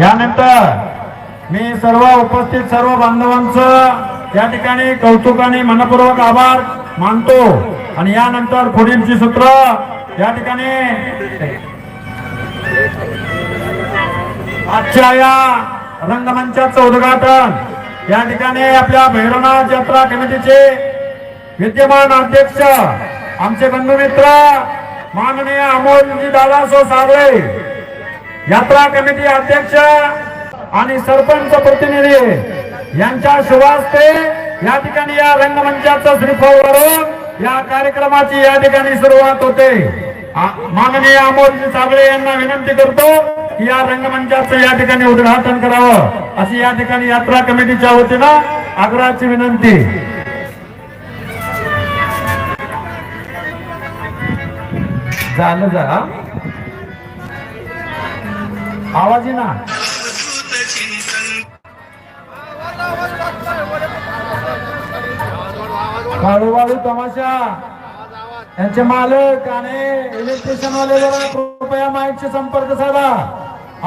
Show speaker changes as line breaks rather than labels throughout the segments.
यानंतर मी सर्व उपस्थित सर्व बांधवांचं या ठिकाणी कौतुक आणि मनपूर्वक आभार मानतो. आणि यानंतर पुढीलची सूत्र या ठिकाणी आजच्या या रंगमंचाचं उद्घाटन. या ठिकाणी आपल्या भैरवनाथ यात्रा कमिटीचे विद्यमान अध्यक्ष आमचे बंधुमित्र माननीय अमोलजी दादासो साबळे यात्रा कमिटी अध्यक्ष आणि सरपंच प्रतिनिधी यांच्या शुभास्ते या ठिकाणी या रंगमंचाचं श्रीफळ वरून या कार्यक्रमाची या ठिकाणी सुरुवात होते. माननीय अमोलजी साबळे यांना विनंती करतो की या रंगमंचाचं या ठिकाणी उद्घाटन करावं. अशी या ठिकाणी यात्रा कमिटीच्या वतीनं आग्रहाची विनंती. झालं जा आवाज ना. काळूबाळू तमाशा. यांचे मालक आणि इलेक्ट्रिशियन वाले जरा कृपया माईकचे संपर्क साधा.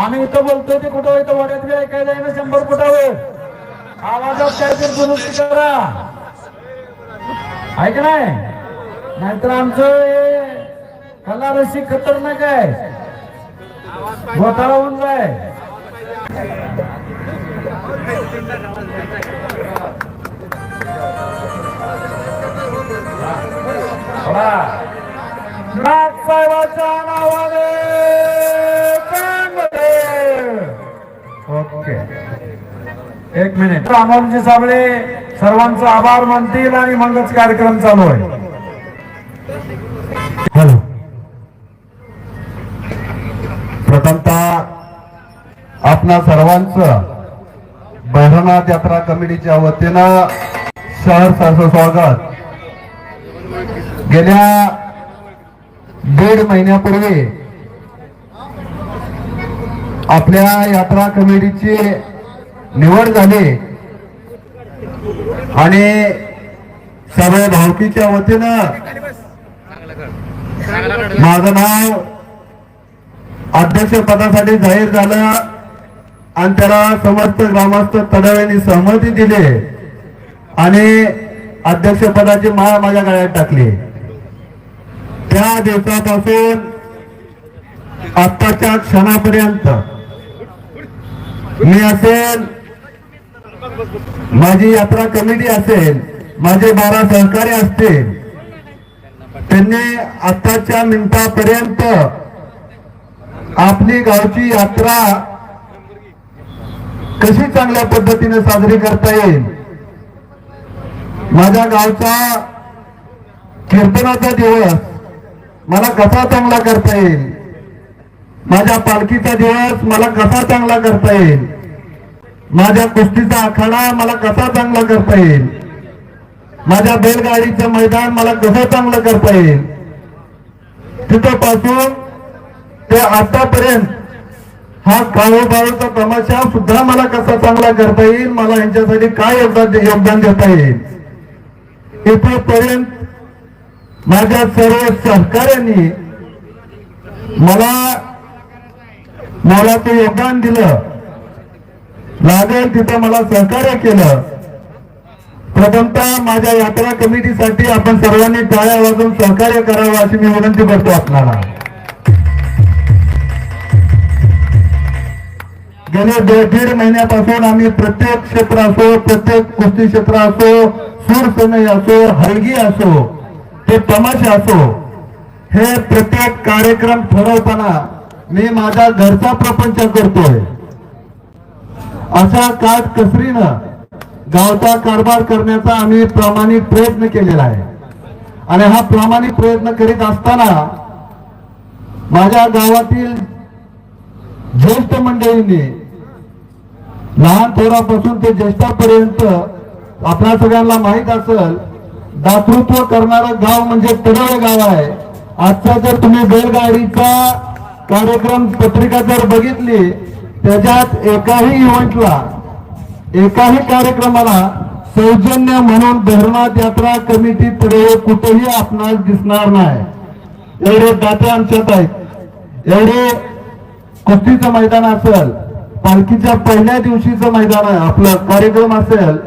आम्ही इथं बोलतोय ते कुठं इथं वड्यात बी ऐकायला येणं शंभर फुटावर. आवाजात काहीतरी दुरुस्ती करा. ऐक नाही? नाहीतर आमचं हे कला रशी खतरनाक आहे. घोटाळा होऊन जाय. नावाने ओके. एक मिनिट. अमोलजी साबळे सर्वांचा आभार मानतील आणि मगच कार्यक्रम चालू आहे. हॅलो.
प्रथमतः आपणा सर्वांचं भैरवनाथ यात्रा कमिटीच्या वतीनं सहर्ष स्वागत. गेल्या दीड महिन्यापूर्वी आपल्या यात्रा कमिटीची निवड झाली. आणि सर्व भावकीच्या वतीनं माझं नाव अध्यक्ष पदासाठी जाहीर झालं आणि त्याला समस्त ग्रामस्थ तडव्यांनी सहमती दिली आणि अध्यक्ष पदाची माळ माझ्या गळ्यात टाकली. त्या दिवसापासून आत्ताच्या क्षणापर्यंत मी असेल माझी यात्रा कमिटी असेल माझे बारा सहकारी असतील त्यांनी आत्ताच्या मिनिटापर्यंत आपली गावची यात्रा कशी चांगल्या पद्धतीने साजरी करता येईल? माझ्या गावचा कीर्तनाचा दिवस मला कसा चांगला करता येईल? माझ्या पालखीचा दिवस मला कसा चांगला करता येईल? माझ्या कुस्तीचा आखाडा मला कसा चांगला करता येईल? माझ्या बैलगाडीचं मैदान मला कसं चांगलं करता येईल? तिथं पासून ते आतापर्यंत हा काळोबाळूचा तमाशा सुद्धा मला कसा चांगला करता येईल मला यांच्यासाठी काय योगदान योगदान देता येईल इथपर्यंत माझ्या सर्व सहकार्यांनी मला मोलाचं योगदान दिलं. लागेल तिथं मला सहकार्य केलं. प्रथमतः माझ्या यात्रा कमिटीसाठी आपण सर्वांनी टाळ्या वाजून सहकार्य करावं अशी मी विनंती करतो आपल्याला गेले दो- दीड महिन्यापासून आम्ही प्रत्येक क्षेत्र असो प्रत्येक कुस्ती क्षेत्र असो सूरसनई असो हलगी असो ते तमाशे असो हे प्रत्येक कार्यक्रम ठरवताना मी माझा घरचा प्रपंच करतोय. अशा काट कसरीनं गावचा कारभार करण्याचा आम्ही प्रामाणिक प्रयत्न केलेला आहे. आणि हा प्रामाणिक प्रयत्न करीत असताना माझ्या गावातील ज्येष्ठ मंडळींनी लहान थोरापासून ते ज्येष्ठापर्यंत आपल्या सगळ्यांना माहीत असेल दातृत्व करणारं गाव म्हणजे तडवळे गाव आहे. आजचा जर तुम्ही बैलगाडीचा कार्यक्रम पत्रिका जर बघितली त्याच्यात एकाही इव्हेंटला एकाही कार्यक्रमाला सौजन्य म्हणून धरणात यात्रा कमिटी तडवळे कुठेही आपणास दिसणार नाही. एवढे दाते आमच्यात आहेत. एवढे कुस्तीचं मैदान असेल पालखीच्या पहिल्या दिवशीचं मैदान आहे. आपला कार्यक्रम असेल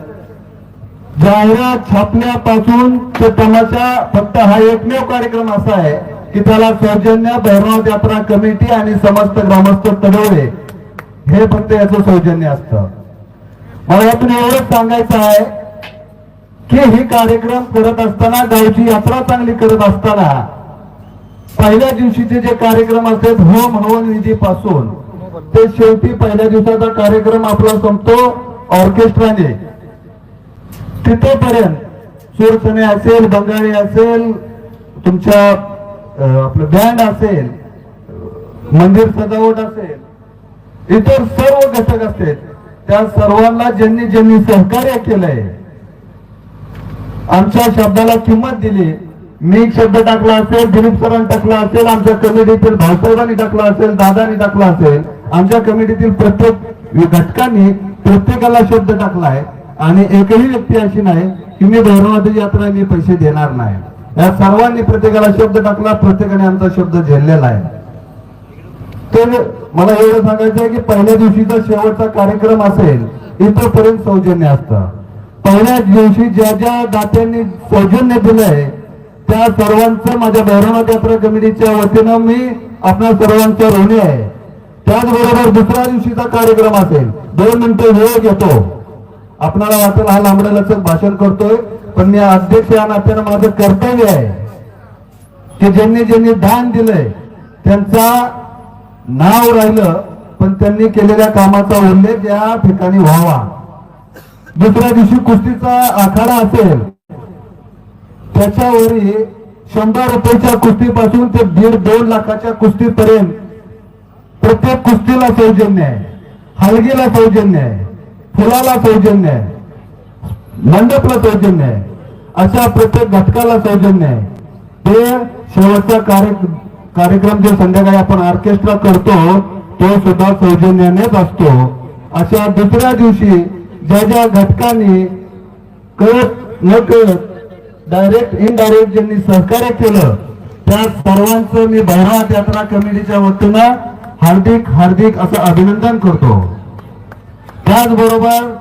जाहिरात छापण्यापासून ते तमाशा फक्त हा एकमेव कार्यक्रम असा आहे की त्याला सौजन्य भैरवनाथ यात्रा कमिटी आणि समस्त ग्रामस्थ तडवले हे फक्त याचं सौजन्य असतं. मला यातून एवढंच सांगायचं आहे की हे कार्यक्रम करत असताना गावची यात्रा चांगली करत असताना पहिल्या दिवशीचे जे कार्यक्रम असतात होम हवन विधीपासून ते शेवटी पहिल्या दिवसाचा कार्यक्रम आपला संपतो ऑर्केस्ट्राने. तिथेपर्यंत सुरसने असेल बंगाली असेल तुमच्या आपलं बँड असेल मंदिर सजावट असेल इतर सर्व घटक असतील त्या सर्वांना ज्यांनी ज्यांनी सहकार्य केलंय आमच्या शब्दाला किंमत दिली. मी एक शब्द टाकला असेल दिलीप सरांनी टाकला असेल आमच्या कमिटीतील भाऊसाहेबांनी टाकला असेल दादानी टाकला असेल आमच्या कमिटीतील प्रत्येक घटकांनी प्रत्येकाला शब्द टाकला आहे आणि एकही व्यक्ती अशी नाही की मी भैरवनाथ यात्रा मी पैसे देणार नाही. या सर्वांनी प्रत्येकाला शब्द टाकला प्रत्येकाने आमचा शब्द झेललेला आहे. तर मला एवढं सांगायचं आहे की पहिल्या दिवशीचा शेवटचा कार्यक्रम असेल इथपर्यंत सौजन्य असतं. पहिल्या दिवशी ज्या ज्या दात्यांनी सौजन्य दिलंय त्या सर्वांचं माझ्या भैरवनाथ यात्रा कमिटीच्या वतीनं मी आपल्या सर्वांच्या ऋणी आहे. त्याचबरोबर दुसऱ्या दिवशीचा कार्यक्रम असेल. दोन मिनिटं वेळ घेतो. आपणाला वाटेल हा लांबड्यालाच भाषण करतोय पण मी अध्यक्ष या नात्यानं माझं कर्तव्य आहे की ज्यांनी ज्यांनी दान दिलंय त्यांचा नाव राहिलं पण त्यांनी केलेल्या कामाचा उल्लेख या ठिकाणी व्हावा. दुसऱ्या दिवशी कुस्तीचा आखाडा असेल त्याच्यावरही शंभर रुपयाच्या कुस्तीपासून ते दीड दोन लाखाच्या कुस्तीपर्यंत प्रत्येक कुस्तीला सौजन्य आहे. हलगीला सौजन्य आहे. फुलाला सौजन्य आहे. मंडपला सौजन्य आहे. अशा प्रत्येक घटकाला सौजन्य आहे. ते शेवटचा कार्य कार्यक्रम जे संध्याकाळी आपण ऑर्केस्ट्रा करतो तो सुद्धा सौजन्यानेच असतो. अशा दुसऱ्या दिवशी ज्या ज्या घटकांनी कळत न कळत डायरेक्ट इनडायरेक्ट ज्यांनी सहकार्य केलं त्या सर्वांचं मी भैरवात यात्रा कमिटीच्या वतीनं हार्दिक हार्दिक असं अभिनंदन करतो. त्याचबरोबर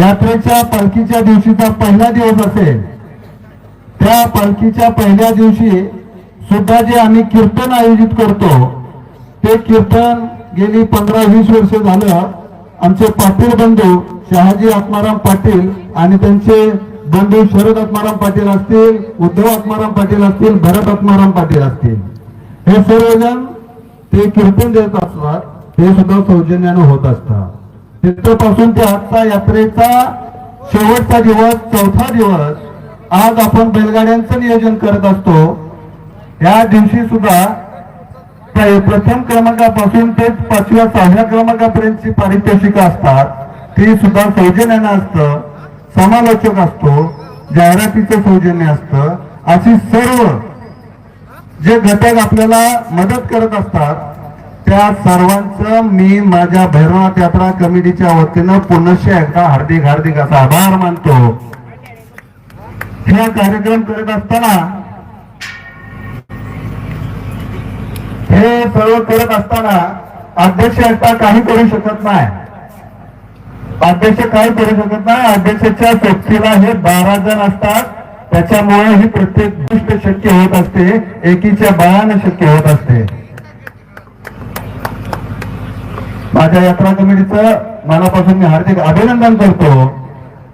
यात्रेच्या पालखीच्या दिवशीचा पहिला दिवस असेल. त्या पालखीच्या पहिल्या दिवशी सुद्धा जे आम्ही कीर्तन आयोजित करतो ते कीर्तन गेली पंधरा वीस वर्ष झालं. आमचे पाटील बंधू शहाजी आत्माराम पाटील आणि त्यांचे बंधू शरद आत्माराम पाटील असतील उद्धव आत्माराम पाटील असतील भरत आत्माराम पाटील असतील. हे सर्वजण ते कीर्तन देत असतात ते सुद्धा सौजन्यानं होत असतात. तिथपासून ते आजचा यात्रेचा शेवटचा दिवस चौथा दिवस आज आपण बैलगाड्यांचं नियोजन करत असतो. या दिवशी सुद्धा प्रथम क्रमांकापासून ते पाचव्या सहाव्या क्रमांकापर्यंतची पारितोषिका असतात. ती सुद्धा सौजन्यानं असतं. समालोचक असतो. जाहिरातीचं सौजन्य असतं. अशी सर्व जे घटक आपल्याला मदत करत असतात त्या सर्वांचं मी माझ्या भैरवनाथ यात्रा कमिटीच्या वतीनं पुनश्च एकदा हार्दिक हार्दिक असा आभार मानतो. हा कार्यक्रम करत असताना हे सर्व करत असताना अध्यक्ष एकटा काही करू शकत नाही. अध्यक्ष काही करू शकत नाही. अध्यक्षाच्या सोबतीला हे बारा जण असतात. त्याच्यामुळे ही प्रत्येक गोष्ट शक्य होत असते. एकीच्या बळानं शक्य होत असते. माझ्या यात्रा कमिटीचं मनापासून मी हार्दिक अभिनंदन करतो.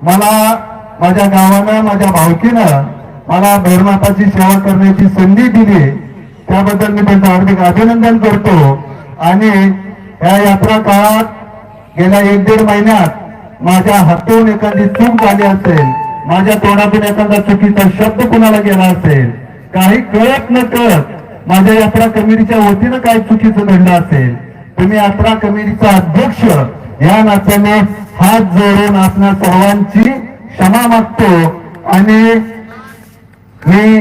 मला माझ्या गावानं माझ्या भावकीनं मला भैरनाथाची सेवा करण्याची संधी दिली. त्याबद्दल मी त्यांचं हार्दिक अभिनंदन करतो. आणि या यात्रा काळात गेल्या एक दीड महिन्यात माझ्या हातून एखादी चूक झाली असेल माझ्या तोंडातून एखादा चुकीचा शब्द कुणाला गेला असेल काही कळत न कळत माझ्या यात्रा कमिटीच्या वतीनं काही चुकीचं घडलं असेल तुम्ही यात्रा कमिटीचा अध्यक्ष या नात्याने हात जोडून आपल्या सर्वांची क्षमा मागतो आणि मी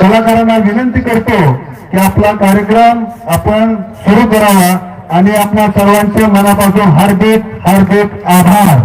कलाकारांना विनंती करतो की आपला कार्यक्रम आपण सुरू करावा आणि आपल्या सर्वांचे मनापासून हार्दिक हार्दिक आभार.